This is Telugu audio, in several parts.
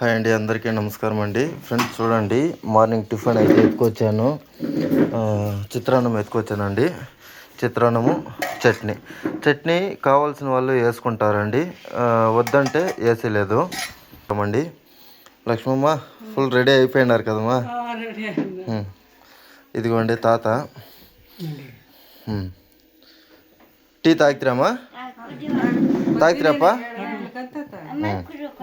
హాయ్ అండి అందరికీ నమస్కారం అండి. ఫ్రెండ్స్ చూడండి మార్నింగ్ టిఫిన్ అయితే ఎత్తుకొచ్చాను. ఆ, చిత్రాన్నం ఎత్తుకొచ్చానండి. చిత్రాన్నము చట్నీ. చట్నీ కావాల్సిన వాళ్ళు వేసుకుంటారండి. వద్దంటే వేసీ లేదు అండి లక్ష్మమ్మ ఫుల్ రెడీ అయిపోయినారు కదమ్మా. ఇదిగోండి తాత. టీ తాగితిరామా? తాగితిరాపా?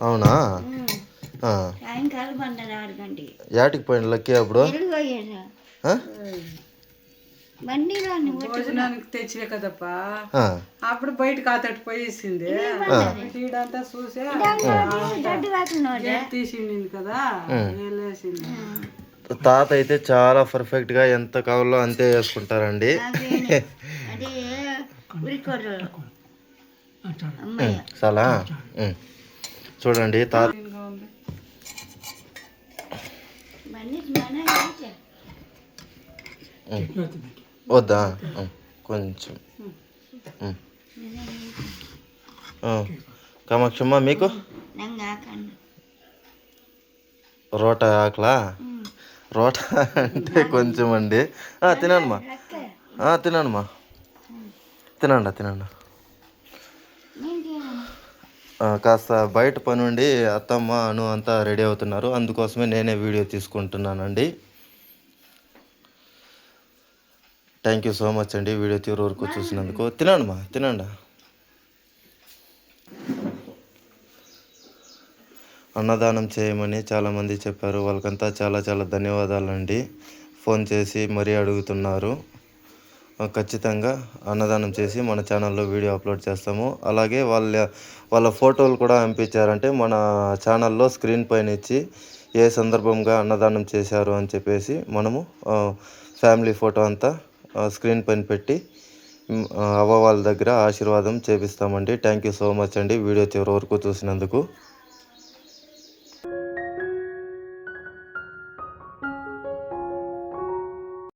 అవునా? యాటికి పోయిన లక్కీ అప్పుడు? భోజనానికి తెచ్చిలే కదప్పా? అప్పుడు బయట కాతట్టు పోయేసింది తీయడంతా చూసే తీసింది కదా? వెళ్ళేసింది తాత అయితే చాలా పర్ఫెక్ట్గా ఎంత కావాలో అంతే చేసుకుంటారండి చాలా చూడండి తా వద్దా? కొంచెం. కామాక్షమ్మ మీకు? రోట ఆకలా? రోట అంటే కొంచెం అండి. తినమ్మా తినమ్మా తినండి తినండి. కాస్త బయట పని ఉండి అత్తమ్మ అను అంతా రెడీ అవుతున్నారు. అందుకోసమే నేనే వీడియో తీసుకుంటున్నానండి. థ్యాంక్ యూ సో మచ్ అండి. వీడియో తీరు వరకు చూసినందుకు. తినండి మా తినండి. అన్నదానం చేయమని చాలామంది చెప్పారు. వాళ్ళకంతా చాలా చాలా ధన్యవాదాలండి. ఫోన్ చేసి మరీ అడుగుతున్నారు. ఖచ్చితంగా అన్నదానం చేసి మన ఛానల్లో వీడియో అప్లోడ్ చేస్తాము. అలాగే వాళ్ళ వాళ్ళ ఫోటోలు కూడా పంపించారంటే మన ఛానల్లో స్క్రీన్ పైన ఇచ్చి ఏ సందర్భంగా అన్నదానం చేశారు అని చెప్పేసి మనము ఫ్యామిలీ ఫోటో అంతా స్క్రీన్ పైన పెట్టి అవ్వ వాళ్ళ దగ్గర ఆశీర్వాదం చేపిస్తామండి. థ్యాంక్ యూ సో మచ్ అండి వీడియో చివరి వరకు చూసినందుకు.